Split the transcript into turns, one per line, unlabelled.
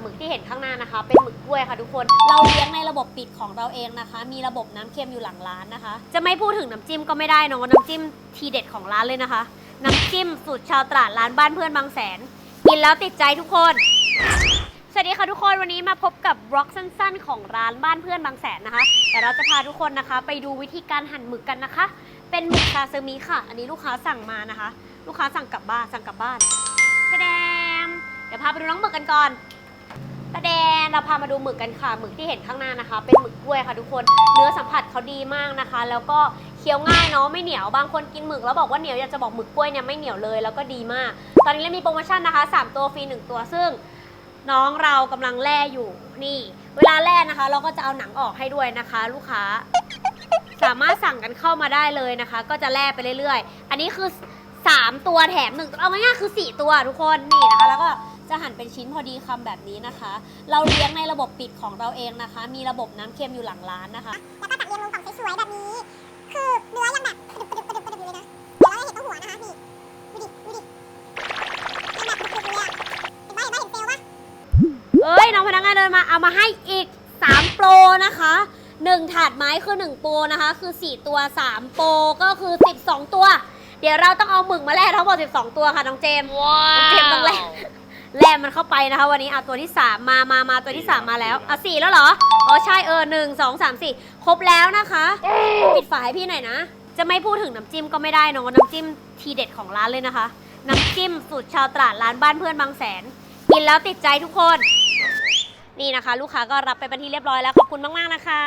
หมึกที่เห็นข้างหน้านะคะ เป็นหมึกกล้วยค่ะทุกคน เราเลี้ยงในระบบปิดของเราเองนะคะ มีระบบน้ำเค็มอยู่หลังร้านนะคะ จะไม่พูดถึงน้ำจิ้มก็ไม่ได้เนอะน้ำจิ้มทีเด็ดของร้านเลยนะคะ น้ำจิ้มสูตรชาวตราดร้านบ้านเพื่อนบางแสน กินแล้วติดใจทุกคน สวัสดีค่ะทุกคนวันนี้มาพบกับบล็อกสั้น ๆ ของร้านบ้านเพื่อนบางแสนนะคะแต่เราจะพาทุกคนนะคะ ไปดูวิธีการหั่นหมึกกันนะคะ เป็นหมึกซาซิมิค่ะ อันนี้ลูกค้าสั่งมานะคะ ลูกค้าสั่งกลับบ้านสั่งกลับบ้านแสดงเดี๋ยวพาไปดูน้องหมึกกันก่อน แดงเราพามาดูหมึกกันค่ะ หมึกที่เห็นข้างหน้านะคะ เป็นหมึกกล้วยค่ะทุกคน เนื้อสัมผัสเขาดีมากนะคะ แล้วก็เคี้ยวง่ายเนาะ ไม่เหนียว บางคนกินหมึกแล้วบอกว่าเหนียว อยากจะบอกหมึกกล้วยเนี่ยไม่เหนียวเลย แล้วก็ดีมาก ตอนนี้เรามีโปรโมชั่นนะคะสามตัวฟรีหนึ่งตัว ซึ่งน้องเรากำลังแล่อยู่ นี่ เวลาแล่นะคะ เราก็จะเอาหนังออกให้ด้วยนะคะ ลูกค้า สามารถสั่งกันเข้ามาได้เลยนะคะ ก็จะแล่ไปเรื่อย ๆ อันนี้คือ 3 ตัวแถมหนึ่งเอาง่ายๆคือ 4 ตัวทุกคน นี่นะคะ แล้วก็ จะหั่นเป็นชิ้นพอดีคำแบบนี้นะคะ เราเลี้ยงในระบบปิดของเราเองนะคะ มีระบบน้ำเค็มอยู่หลังร้านนะคะ
แล้วก็จัดเรียงลงกล่องสวยๆแบบนี้ คือเนื้อยังแบบกระดุบกระดุบกระดุบกระดุบอยู่เลยนะเดี๋ยวเราจะเห็นต้องหัวนะคะนี่ดูดิดูดิยังแบบกรุบๆอยู่เลยอะเห็นปะเห็นปะเห็นเซลล์ปะ
เอ้ยน้องพนักงานเดินมาเอามาให้อีก3โปรนะคะ1ถาดไม้คือ 1 โปรนะคะ คือ 4 ตัว 3 โปรก็คือ 12 ตัว เดี๋ยวเราต้องเอาหมึกมาแล่ทั้งหมด12 ตัวค่ะน้องเจมส์น้องเจมส์ต้องแล่ แล่มันเข้าไปนะคะ วันนี้เอาตัวที่ 3 มามามาตัวที่ 3 มาแล้วอะสี่แล้วเหรอ อ๋อใช่เออหนึ่งสองสามสี่ครบแล้วนะคะ ปิดฝาให้พี่หน่อยนะ จะไม่พูดถึงน้ำจิ้มก็ไม่ได้เนอะน้ำจิ้มทีเด็ดของร้านเลยนะคะ น้ำจิ้มสูตรชาวตราดร้านบ้านเพื่อนบางแสน กินแล้วติดใจทุกคน นี่นะคะ ลูกค้าก็รับไปเป็นที่เรียบร้อยแล้วขอบคุณมากๆนะคะ